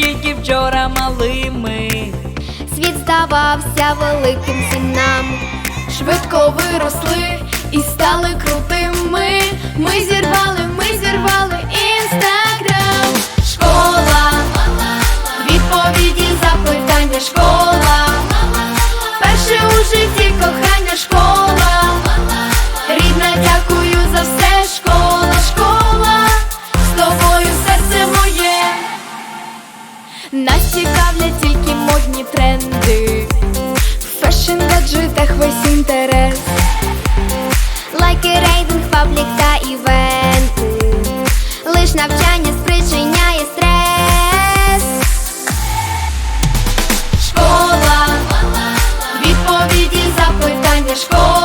вчора малими. Світ здавався великим нам. Швидко виросли і стали крутими. Ми зірвали, ми зірвали навчання спричиняє стрес. Школа, відповіді, запитання, школа.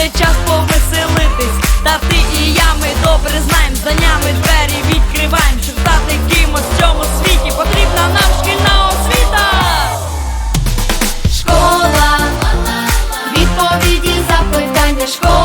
Буде час повеселитись. Та ти і я ми добре знаємо. За нами двері відкриваємо. Щоб стати кимось в цьому світі. Потрібна нам шкільна освіта. Школа, відповіді, запитання, школа.